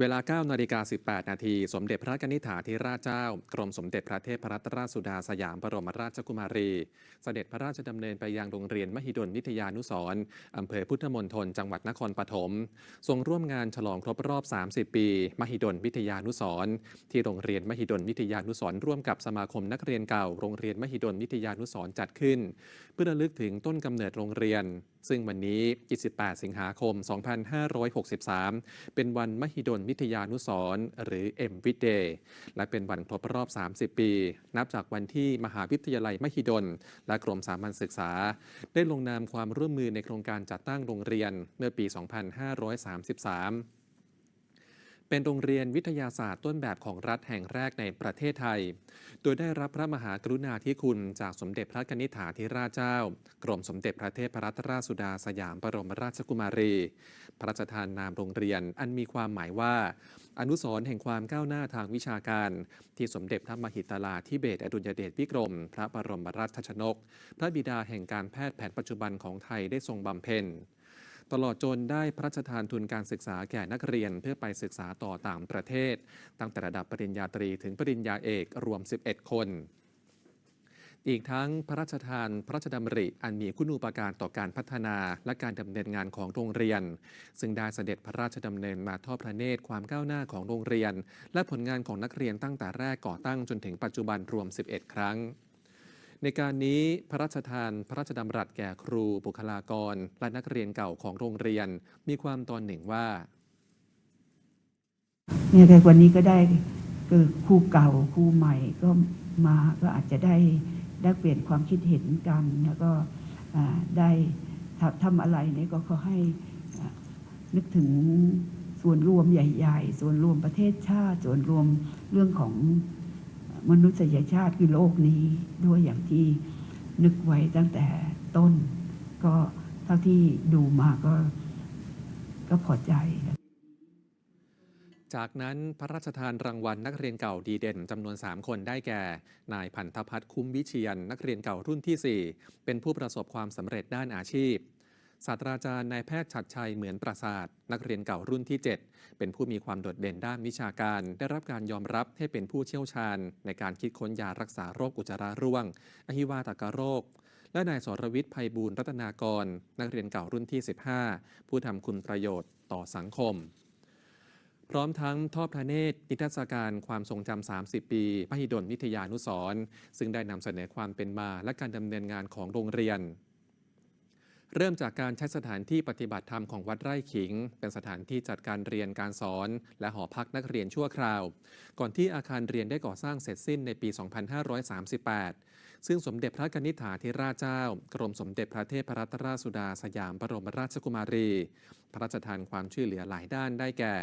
เวลา9นาฬิกา18 นาที สมเด็จพระกนิษฐาธิราชเจ้า กรมสมเด็จพระเทพรัตนราชสุดาสยามบรมราชกุมารี เสด็จพระราชดำเนินไปยังโรงเรียนมหิดลวิทยานุสร์อำเภอพุทธมณฑลจังหวัดนครปฐมทรงร่วมงานฉลองครบรอบ 30 ปี มหิดลวิทยานุสร์ที่โรงเรียนมหิดลวิทยานุสร์ร่วมกับสมาคมนักเรียนเก่า โรงเรียนมหิดลวิทยานุสร์จัดขึ้น เพื่อระลึกถึงต้นกำเนิดโรงเรียนซึ่งวันนี้ 28 สิงหาคม 2563 เป็นวันมหิดลวิทยานุสร์หรือ M w i Day และเป็นวันครบรอบ 30 ปี นับจากวันที่มหาวิทยาลัยมหิดล และกรมสามัญศึกษา ได้ลงนามความร่วมมือในโครงการจัดตั้งโรงเรียนเมื่อปี 2533 เป็นโรงเรียนวิทยาศาสตร์ต้นแบบของรัฐแห่งแรกในประเทศไทย โดยได้รับพระมหากรุณาธิคุณจากสมเด็จพระนิษฐาธิราชเจ้า กรมสมเด็จพระเทพรัตนราชสุดาสยามบรมราชกุมารี พระราชทานนามโรงเรียนอันมีความหมายว่า อนุสรณ์แห่งความก้าวหน้าทางวิชาการ ที่สมเด็จพระมหิตลาธิเบศรอดุลยเดชวิกรม พระบรมราชชนก พระบิดาแห่งการแพทย์แผนปัจจุบันของไทยได้ทรงบำเพ็ญ ตลอดจนได้พระราชทานทุนการศึกษาแก่นักเรียน เพื่อไปศึกษาต่อต่างประเทศ ตั้งแต่ระดับปริญญาตรีถึงปริญญาเอกรวม 11 คนอีกทั้งพระราชทานพระราชดำริอันมีคุณูปการต่อการพัฒนาและการดำเนินงานของโรงเรียน ซึ่งได้เสด็จพระราชดำเนินมาทอดพระเนตรความก้าวหน้าของโรงเรียน และผลงานของนักเรียนตั้งแต่แรกก่อตั้งจนถึงปัจจุบันรวม 11 ครั้ง ในการนี้พระราชทานพระราชดำรัสแก่ครูบุคลากร และนักเรียนเก่าของโรงเรียน มีความตอนหนึ่งว่าเนี่ยแต่วันนี้ก็ได้เกิดครูเก่าครูใหม่ก็มาก็อาจจะได้ได้เปลี่ยนความคิดเห็นกัน แล้วก็ได้ทำอะไรเนี่ยก็ขอให้นึกถึงส่วนรวมใหญ่ ๆ ส่วนรวมประเทศชาติ ส่วนรวมเรื่องของ มนุษยชาติคือโลกนี้ด้วยอย่างที่นึกไว้ตั้งแต่ต้น ก็เท่าที่ดูมาก็ก็พอใจ จากนั้นพระราชทานรางวัลนักเรียนเก่าดีเด่นจำนวน 3 คนได้แก่ นายพันธพัฒน์คุ้มวิเชียนนักเรียนเก่ารุ่นที่ 4 เป็นผู้ประสบความสำเร็จด้านอาชีพ ศาสตราจารย์นายแพทย์ชัดชัยเหมือนประสาท นักเรียนเก่ารุ่นที่ 7 เป็นผู้มีความโดดเด่นด้านวิชาการ ได้รับการยอมรับให้เป็นผู้เชี่ยวชาญ ในการคิดค้นยารักษาโรคอุจจาระร่วง อหิวาตกโรค และนายสรวิทย์ภัยบูลย์รัตนากร นักเรียนเก่ารุ่นที่ 15 ผู้ทำคุณประโยชน์ต่อสังคม พร้อมทั้งทอดพระเนตรนิทรรศการความทรงจำ 30 ปีมหิดลวิทยานุสรซึ่งได้นำเสนอความเป็นมาและการดำเนินงานของโรงเรียน เริ่มจากการใช้สถานที่ปฏิบัติธรรมของวัดไร่ขิง เป็นสถานที่จัดการเรียนการสอน และหอพักนักเรียนชั่วคราว ก่อนที่อาคารเรียนได้ก่อสร้างเสร็จสิ้นในปี 2538 ซึ่งสมเด็จพระกนิษฐาธิราชเจ้า กรมสมเด็จพระเทพรัตนราชสุดาสยามบรมราชกุมารี พระราชทานความช่วยเหลือหลายด้านได้แก่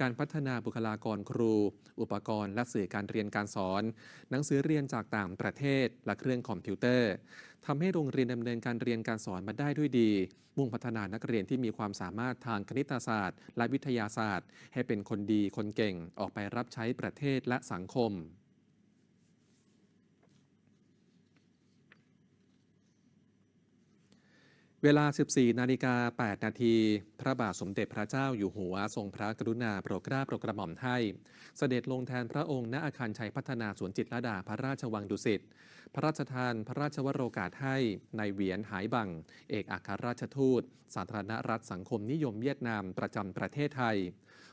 การพัฒนาบุคลากรครู อุปกรณ์และสื่อการเรียนการสอน หนังสือเรียนจากต่างประเทศและเครื่องคอมพิวเตอร์ ทำให้โรงเรียนดำเนินการเรียนการสอนมาได้ด้วยดี มุ่งพัฒนานักเรียนที่มีความสามารถทางคณิตศาสตร์ และวิทยาศาสตร์ ให้เป็นคนดีคนเก่งออกไปรับใช้ประเทศและสังคม เวลา 14 นาฬิกา 8 นาที พระบาทสมเด็จพระเจ้าอยู่หัว ทรงพระกรุณาโปรดเกล้าโปรดกระหม่อมให้ เสด็จลงแทนพระองค์ณอาคารชัยพัฒนาสวนจิตรดาพระราชวังดุสิต พระราชทานพระราชวโรกาสให้ในายเหวียนหายบัง เอกอัครราชทูต สาธารณรัฐสังคมนิยมเวียดนามประจำประเทศไทย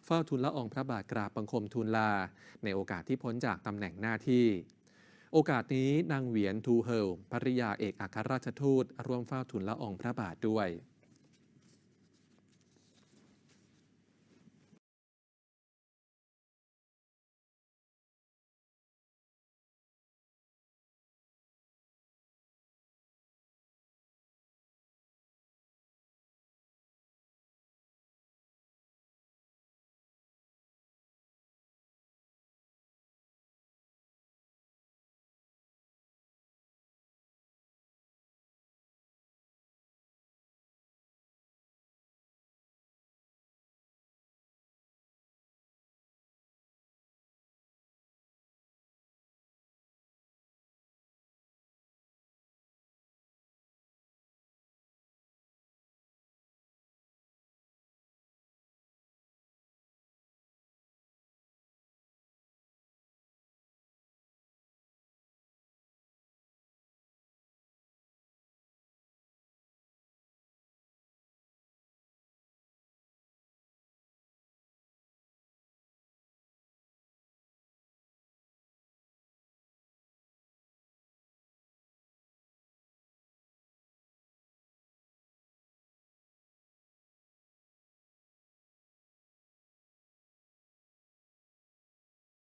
เฝ้าทูลละอองพระบาทกราบบังคมทูลลา ในโอกาสที่พ้นจากตำแหน่งหน้าที่ โอกาสนี้นางเหวียนทูเฮลภริยาเอกอัครราชทูต ร่วมเฝ้าทูลละอองพระบาทด้วย